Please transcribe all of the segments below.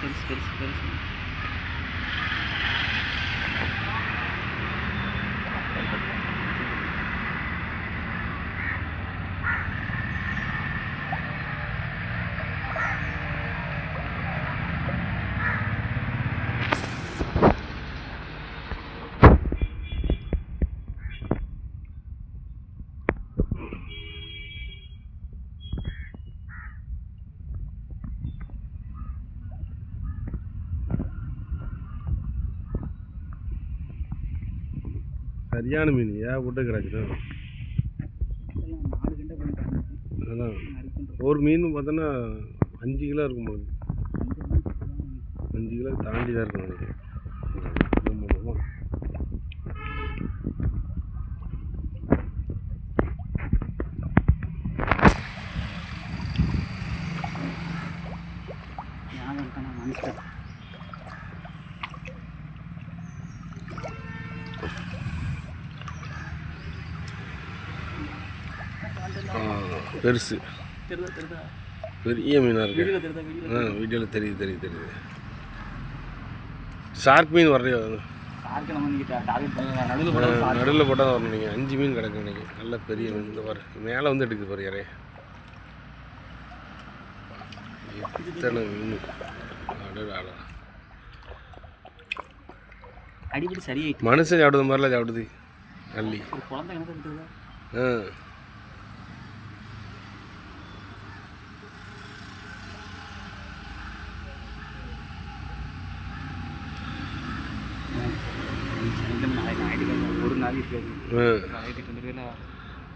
பெருசு பெருசு பெருசு சரியான மீன் ஏன் விட்டு கிடக்குது. அதான். ஒரு மீன் பார்த்தோன்னா அஞ்சு கிலோ இருக்கும் போது அஞ்சு கிலோ தாண்டி தான் இருக்கும் நினைக்கிறேன் ஞாபகம் மனுஷன் ஆ, பெருசு. பெரிய மீனாக இருக்கு. ஆ வீடியோவில் தெரியுது தெரியுது தெரியுது. ஷார்க் மீன் பண்ணலாம். நடுவில் போட நடுவில் போட்டால் தான் வரணும் நீங்கள் அஞ்சு மீன் கிடக்கு இன்னைக்கு. நல்ல பெரிய மீன். இந்த பாரு மேலே வந்து எடுக்குது பாரு யாரே எத்தனை மீன்? அடடா, சரியாயிட்டு. மனுஷன் சாப்பிடுற மாதிரிலாம் சாப்பிடுது. அள்ளி. ஆ சனிக்கிழமை நாளைக்கு ஞாயிற்றுக்கிழமை ஒரு நாள் இருக்காது ஆ நாளைக்கு ரெண்டு பேரில்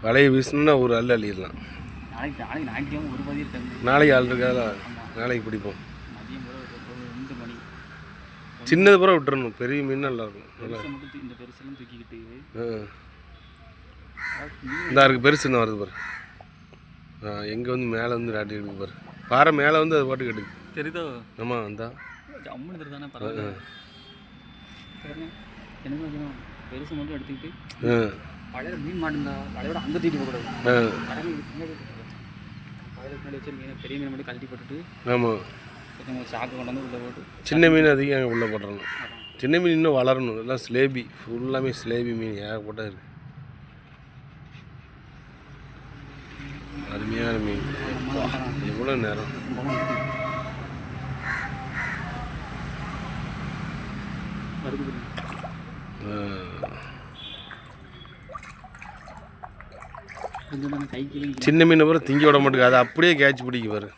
வலையை வீசணுன்னா ஒரு அள்ளி அள்ளிடலாம். நாளைக்கு ஆள் இருக்காதா? நாளைக்கு பிடிப்போம். சின்னது பூரா விட்டுறணும். பெரிய மீன் நல்லா. இருக்கும் நல்லா இந்த இருக்கு. பெருசு இன்னும் வருது பாரு. ஆ எங்கே வந்து மேலே வந்து ராட்டி எடுக்கு பாரு. பாறை மேலே வந்து அது பாட்டுக்கு எடுக்கு. தெரியுதோ? ஆமாம் அந்த பெருசு மட்டும் எடுத்துக்கிட்டு பழைய மீன் மாட்டுந்தா பழையோட அங்கே தூக்கிட்டு போகக்கூடாது கடமை பின்னாடி வச்சு மீனை பெரிய மீனை மட்டும் கழட்டி போட்டுட்டு ஆமாம் கொஞ்சம் சாக்கு கொண்டு வந்து உள்ளே போட்டு சின்ன மீன் அதிகம் உள்ளே போட்டுறணும். சின்ன மீன் இன்னும் வளரணும். எல்லாம் ஸ்லேபி ஃபுல்லாமே ஸ்லேபி மீன். ஏகப்பட்ட இருக்கு. அருமையான மீன். எவ்வளோ நேரம். வருது சின்ன மீன் பூரா திங்க விட மாட்டேங்குது அதை அப்படியே கேட்ச் பிடிக்க பாரு.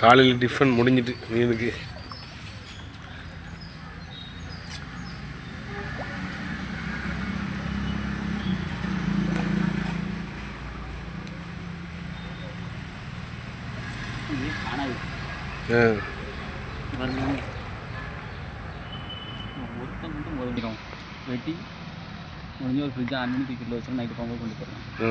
காலையில் டிஃபன் முடிஞ்சிட்டு மீனுக்கு. வெட்டி முடிஞ்ச ஒரு ஃப்ரிட்ஜை ஆன் பண்ணி தூக்கிட்டு வச்சு நைட்டு பொங்கல் கொண்டு ஆ.